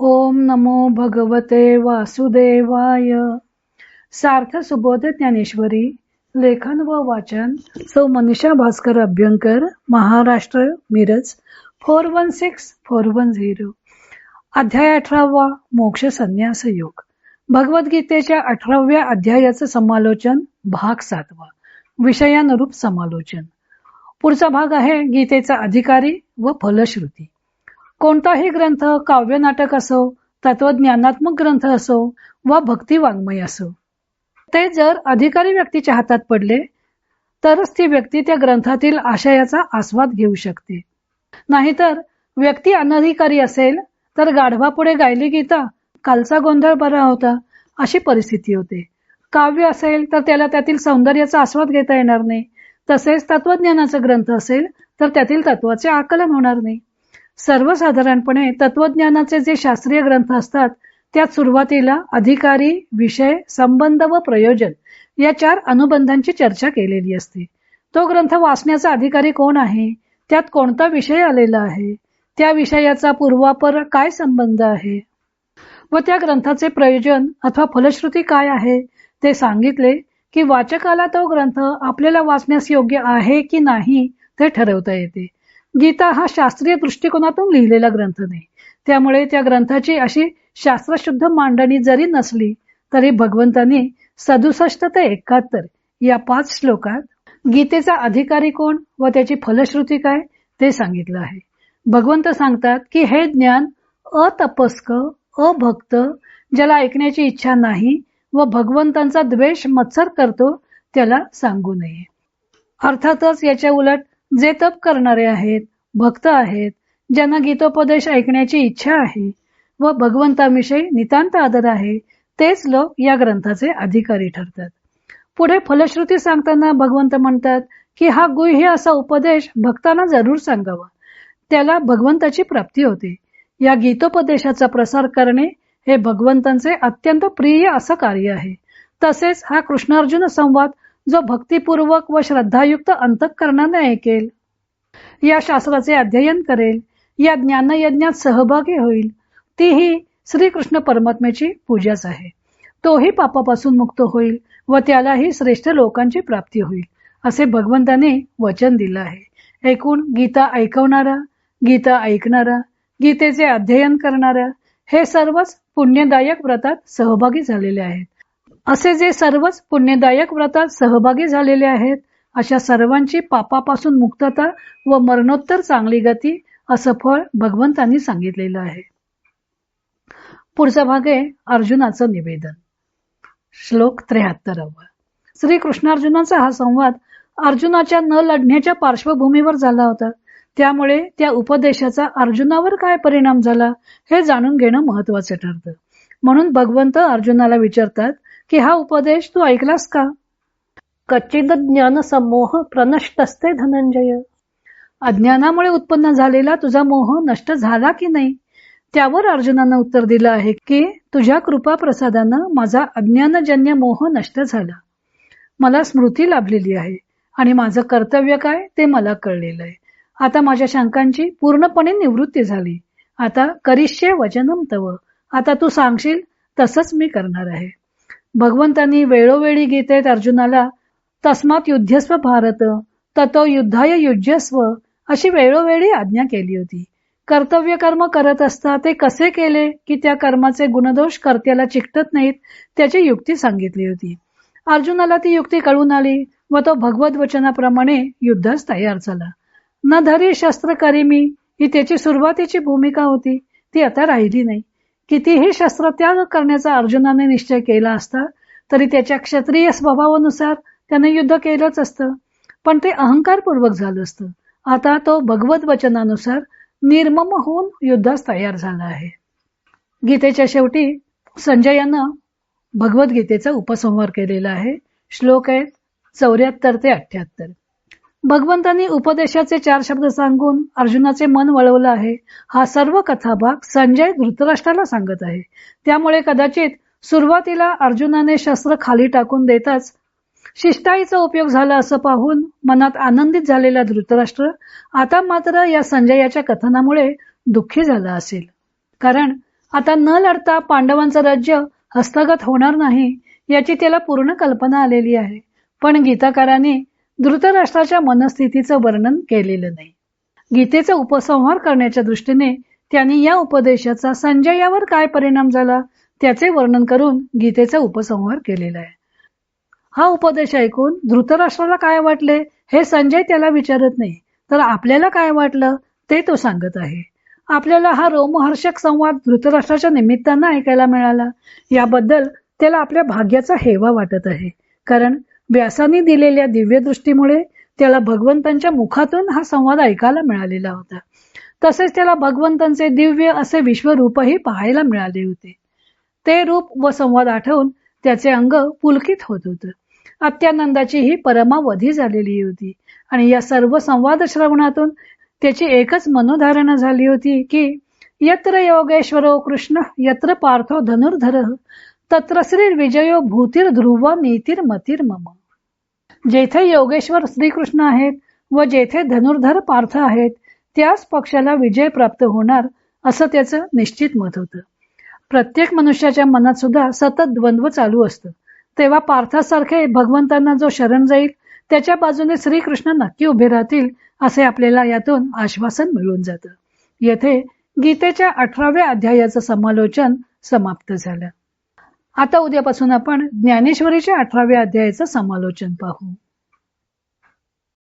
ओम नमो भगवते वासुदेवाय. सार्थ सुबोध ज्ञानेश्वरी लेखन व वाचन सौ Manisha Bhaskar Abhyankar Maharashtra Miraj four one six four one zero. अध्याय अठरावा मोक्ष संन्यास योग. भगवद्गीतेच्या अठराव्या अध्यायाचं समालोचन भाग सातवा. विषयानुरूप समालोचन. पुढचा भाग आहे गीतेचा अधिकारी व फलश्रुती. कोणताही ग्रंथ काव्य नाटक असो तत्वज्ञानात्मक ग्रंथ असो वा भक्ती वाङ्मय असो. ते जर अधिकारी व्यक्तीच्या हातात पडले तरच ती व्यक्ती त्या ग्रंथातील आशयाचा आस्वाद घेऊ शकते. नाहीतर व्यक्ती अनधिकारी असेल तर गाढवापुढे गायली गीता कालचा गोंधळ बरा होता अशी परिस्थिती होते. काव्य असेल तर त्याला त्यातील सौंदर्याचा आस्वाद घेता येणार नाही. तसेच तत्वज्ञानाचा ग्रंथ असेल तर त्यातील तत्वाचे आकलन होणार नाही. सर्वसाधारणपणे तत्वज्ञानाचे जे शास्त्रीय ग्रंथ असतात त्यात सुरुवातीला अधिकारी विषय संबंध व प्रयोजन या चार अनुबंधांची चर्चा केलेली असते. तो ग्रंथ वाचण्याचा अधिकारी कोण आहे? त्यात कोणता विषय आलेला आहे? त्या विषयाचा पूर्वापर काय संबंध आहे? व त्या ग्रंथाचे प्रयोजन अथवा फलश्रुती काय आहे? ते सांगितले की वाचकाला तो ग्रंथ आपल्याला वाचण्यास योग्य आहे की नाही ते ठरवता येते. गीता हा शास्त्रीय दृष्टिकोनातून लिहिलेला ग्रंथ नाही. त्यामुळे त्या ग्रंथाची अशी शास्त्रशुद्ध मांडणी जरी नसली तरी भगवंतांनी सदुसष्ट ते एकाहत्तर या पाच श्लोकात गीतेचा अधिकारी कोण व त्याची फलश्रुती काय ते सांगितलं आहे. भगवंत सांगतात की हे ज्ञान अतपस्क अभक्त ज्याला ऐकण्याची इच्छा नाही व भगवंतांचा द्वेष मत्सर करतो त्याला सांगू नये. अर्थातच याच्या उलट जे तप करणारे आहेत भक्त आहेत ज्यांना गीतोपदेश ऐकण्याची इच्छा आहे व भगवंताविषयी नितांत आदर आहे तेच लोक या ग्रंथाचे अधिकारी ठरतात. पुढे फलश्रुती सांगताना भगवंत म्हणतात की हा गुह्य असा उपदेश भक्तांना जरूर सांगावा. त्याला भगवंताची प्राप्ती होते. या गीतोपदेशाचा प्रसार करणे हे भगवंतांचे अत्यंत प्रिय असं कार्य आहे. तसेच हा कृष्णार्जुन संवाद जो भक्तिपूर्वक व श्रद्धायुक्त अंतकरणाने ऐकेल. या शास्त्राचे अध्ययन करेल. या ज्ञानयज्ञात सहभागी होईल. तीही श्रीकृष्ण परमात्म्याची पूजाच आहे. तोही पापापासून मुक्त होईल व त्यालाही श्रेष्ठ लोकांची प्राप्ती होईल असे भगवंताने वचन दिलं आहे. एकूण गीता ऐकवणारा गीता ऐकणारा गीतेचे अध्ययन करणारा हे सर्वच पुण्यदायक व्रतात सहभागी झालेले आहेत. असे जे सर्वच पुण्यदायक व्रतात सहभागी झालेले आहेत अशा सर्वांची पापापासून मुक्तता व मरणोत्तर चांगली गती असं फळ भगवंतांनी सांगितलेलं आहे. पुढचा भाग आहे अर्जुनाचं निवेदन. श्लोक त्र्याहत्तरावा. श्री कृष्णार्जुनाचा हा संवाद अर्जुनाच्या न लढण्याच्या पार्श्वभूमीवर झाला होता. त्यामुळे त्या उपदेशाचा अर्जुनावर काय परिणाम झाला हे जाणून घेणं महत्वाचं ठरतं. म्हणून भगवंत अर्जुनाला विचारतात की हा उपदेश तू ऐकलास का? कच्चिद ज्ञान समोह प्रनष्ट असते धनंजय. अज्ञानामुळे उत्पन्न झालेला तुझा मोह नष्ट झाला की नाही? त्यावर अर्जुनानं उत्तर दिलं आहे की तुझ्या कृपा प्रसादानं माझा अज्ञानजन्य मोह नष्ट झाला. मला स्मृती लाभलेली आहे आणि माझं कर्तव्य काय ते मला कळलेलं आहे. आता माझ्या शंकांची पूर्णपणे निवृत्ती झाली. आता करिष्य वचनम तव. आता तू सांगशील तसंच मी करणार आहे. भगवंतांनी वेळोवेळी गीतेत अर्जुनाला तस्मात युद्धस्व भारत ततो युद्धाय युज्यस्व अशी वेळोवेळी आज्ञा केली होती. कर्तव्य कर्म करत असता ते कसे केले की त्या कर्माचे गुणदोष कर्त्याला चिकटत नाहीत त्याची युक्ती सांगितली होती. अर्जुनाला ती युक्ती कळून आली व तो भगवत वचनाप्रमाणे युद्धास तयार झाला. न धरी शस्त्र करी मी ही त्याची सुरुवातीची भूमिका होती ती आता राहिली नाही. कितीही शस्त्रत्याग करण्याचा अर्जुनाने निश्चय केला असता तरी त्याच्या क्षत्रिय स्वभावानुसार त्याने युद्ध केलंच असतं. पण ते अहंकारपूर्वक झालं असतं. आता तो भगवत वचनानुसार निर्मम होऊन युद्धास तयार झाला आहे. गीतेच्या शेवटी संजयानं भगवद्गीतेचा उपसंहार केलेला आहे. श्लोक आहे चौऱ्याहत्तर ते अठ्याहत्तर भगवंतांनी उपदेशाचे चार शब्द सांगून अर्जुनाचे मन वळवलं आहे. हा सर्व कथाभाग संजय धृतराष्ट्राला सांगत आहे. त्यामुळे कदाचित सुरुवातीला अर्जुनाने शस्त्र खाली टाकून देताच शिष्टाईचा उपयोग झाला असं पाहून मनात आनंदित झालेला धृतराष्ट्र आता मात्र या संजयाच्या कथनामुळे दुःखी झाला असेल. कारण आता न लढता पांडवांचं राज्य हस्तगत होणार नाही याची त्याला पूर्ण कल्पना आलेली आहे. पण गीताकाराने धृतराष्ट्राच्या मनस्थितीचं वर्णन केलेलं नाही. गीतेचा उपसंहार करण्याच्या दृष्टीने त्यांनी या उपदेशाचा संजयावर काय परिणाम झाला त्याचे वर्णन करून गीतेचा उपसंहार केलेला आहे. हा उपदेश ऐकून धृतराष्ट्राला काय वाटले हे संजय त्याला विचारत नाही. तर आपल्याला काय वाटलं ते तो सांगत आहे. आपल्याला हा रोमहर्षक संवाद धृतराष्ट्राच्या निमित्तानं ऐकायला मिळाला. याबद्दल त्याला आपल्या भाग्याचा हेवा वाटत आहे. कारण व्यासाने दिलेल्या दिव्य दृष्टीमुळे त्याला भगवंतांच्या मुखातून हा संवाद ऐकायला मिळालेला होता. तसेच त्याला भगवंतांचे दिव्य असे विश्वरूपही पाहायला मिळाले होते. ते रूप व संवाद आठवून त्याचे अंग पुलकित होत होतं. अत्यानंदाची ही परमावधी झालेली होती आणि या सर्व संवाद श्रवणातून त्याची एकच मनोधारणा झाली होती की यत्र योगेश्वरो कृष्ण यत्र पार्थो धनुर्धर तत्र श्री विजयो भूतीर ध्रुव नीतीर मतीर मम जेथे योगेश्वर श्रीकृष्ण आहेत व जेथे धनुर्धर पार्थ आहेत त्याच पक्षाला विजय प्राप्त होणार असं त्याचं निश्चित मत होतं. प्रत्येक मनुष्याच्या मनात सुद्धा सतत द्वंद्व चालू असतं. तेव्हा पार्थासारखे भगवंतांना जो शरण जाईल त्याच्या बाजूने श्रीकृष्ण नक्की उभे राहतील असे आपल्याला यातून आश्वासन मिळून जातं. येथे गीतेच्या अठराव्या अध्यायाचं समालोचन समाप्त झालं. आता उद्यापासून आपण ज्ञानेश्वरीच्या अठराव्या अध्यायाचं समालोचन पाहू.